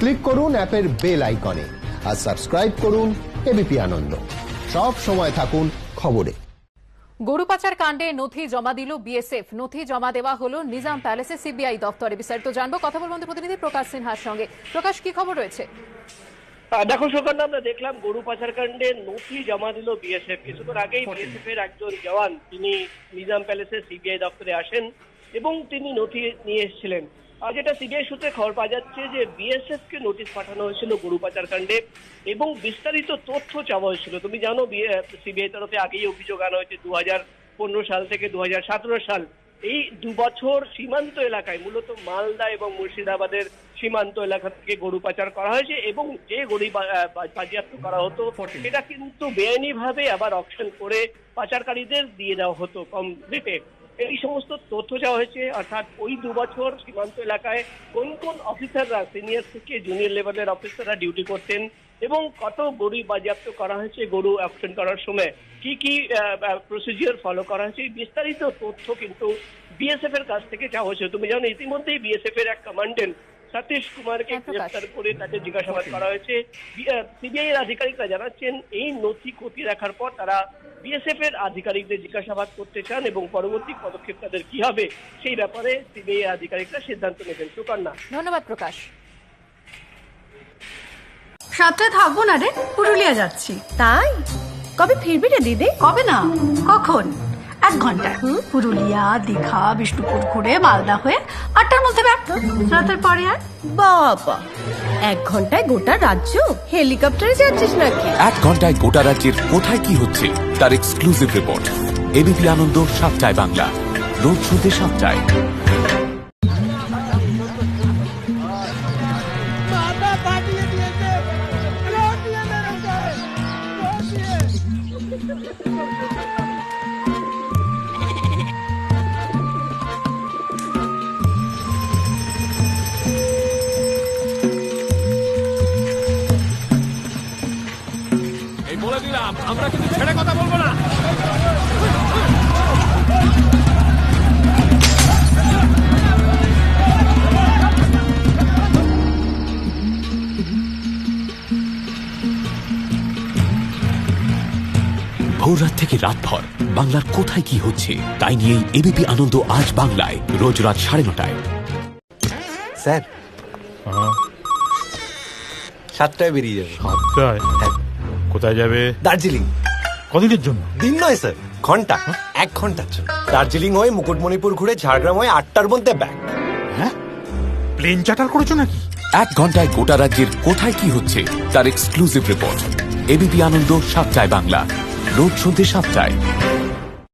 Click করুন অ্যাপের bell আইকনে আর সাবস্ক্রাইব করুন এবিপি আনন্দ। সব সময় থাকুন খবরে। গরু পাচার কাণ্ডে নথি জমা দিল বিএসএফ। নথি জমা দেওয়া হলো নিজাম প্যালেসে সিবিআই দপ্তরে। বিস্তারিত জানব কথা বলব আমাদের প্রতিনিধি প্রকাশ সিনহার সঙ্গে। প্রকাশ কি খবর রয়েছে? দেখো সুকন্যা আমরা দেখলাম গরু পাচার কাণ্ডে নথি জমা দিল বিএসএফ। কিছুক্ষণ আগেই বিএসএফ এর একজন জওয়ান তিনি নিজাম প্যালেসে সিবিআই দপ্তরে আসেন এবং তিনি নথি নিয়ে এসেছিলেন। যেটা সিবিআই সূত্রে খবর পাওয়া যাচ্ছে যে বিএসএফ কে নোটিশ পাঠানো হয়েছিল গরু পাচার কাণ্ডে এবং বিস্তারিত তথ্য চাওয়া হয়েছিল। তুমি জানো সিবিআই তরফে আগেই অভিযোগ আনা হয়েছে দু পনেরো সাল থেকে দু সাল। এই দু বছর সীমান্ত এলাকায় মূলত মালদা এবং মুর্শিদাবাদের সীমান্ত এলাকা থেকে গরু পাচার করা হয়েছে এবং যে গরু বাজেয়াপ্ত করা হতো সেটা কিন্তু বেআইনি ভাবে আবার অপশন করে পাচারকারীদের দিয়ে দেওয়া হতো কম রেটে এই সমস্ত তথ্য চাওয়া হয়েছে অর্থাৎ ওই দু বছর সীমান্ত এলাকায় কোন কোন অফিসাররা সিনিয়র থেকে জুনিয়র লেভেলের অফিসাররা ডিউটি করতেন এবং কত গরু বাজেয়াপ্ত করা হয়েছে গরু অকশন করার সময়? কি কি প্রসিজিওর ফলো করা হয়েছে? বিস্তারিত তথ্য কিন্তু বিএসএফ এর কাছ থেকে চাওয়া হয়েছে। তুমি জানো ইতিমধ্যেই বিএসএফ এর এক কমান্ডেন্ট সতীশ কুমারকে হ্যাঁ, গ্রেফতার করে তাকে জিজ্ঞাসাবাদ করা হয়েছে। সিবিআই এর আধিকারিকরা জানাচ্ছেন এই নথি খতিয়ে রাখার পর তারা বিএসএফ এর আধিকারিকদের জিজ্ঞাসাবাদ করতে চান এবং পরবর্তী পদক্ষেপ তাদের কি হবে সেই ব্যাপারে সিবিআই এর আধিকারিকরা সিদ্ধান্ত নেবেন। সুকন্যা। ধন্যবাদ প্রকাশ। সাতটায় থাকব না রে পুরুলিয়া যাচ্ছি। তাই? কবে ফিরবি রে দিদি? কবে না? কখন? এক ঘন্টায় পুরুলিয়া দীঘা বিষ্ণুপুর ঘুরে মালদা হয়ে আটটার মধ্যে ব্যাক রাতের পরে আর? বাবা। এক ঘন্টায় গোটা রাজ্য হেলিকপ্টারে যাচ্ছিস নাকি? এক ঘন্টায় গোটা রাজ্যের কোথায় কি হচ্ছে তার এক্সক্লুসিভ রিপোর্ট এবিপি আনন্দ সাতটায় বাংলা। রোজ শুনতে সাতটায়। এই বলে আমরা কিন্তু ছেড়ে কথা বলব না। ভোর রাত থেকে রাতভর বাংলার কোথায় কি হচ্ছে তাই নিয়েই এবিপি আনন্দ আজ বাংলায় রোজ রাত সাড়ে নটায়। স্যার সাতটায় বেরিয়ে যাবে। সাতটায়? কোথায় যাবে? দার্জিলিং। কতদিনের জন্য? দিন নয় স্যার। ঘণ্টা। এক ঘণ্টার জন্য। দার্জিলিং হয়ে মুকুটমণিপুর ঘুরে ঝাড়গ্রাম হয়ে আটটার মধ্যে ব্যাক। হ্যাঁ? প্লেন চার্টার করেছ নাকি? এক ঘন্টায় গোটা রাজ্যের কোথায় কি হচ্ছে তার এক্সক্লুসিভ রিপোর্ট এবিপি আনন্দ সাতটায় বাংলা। রোজ সন্ধ্যে সাতটায়।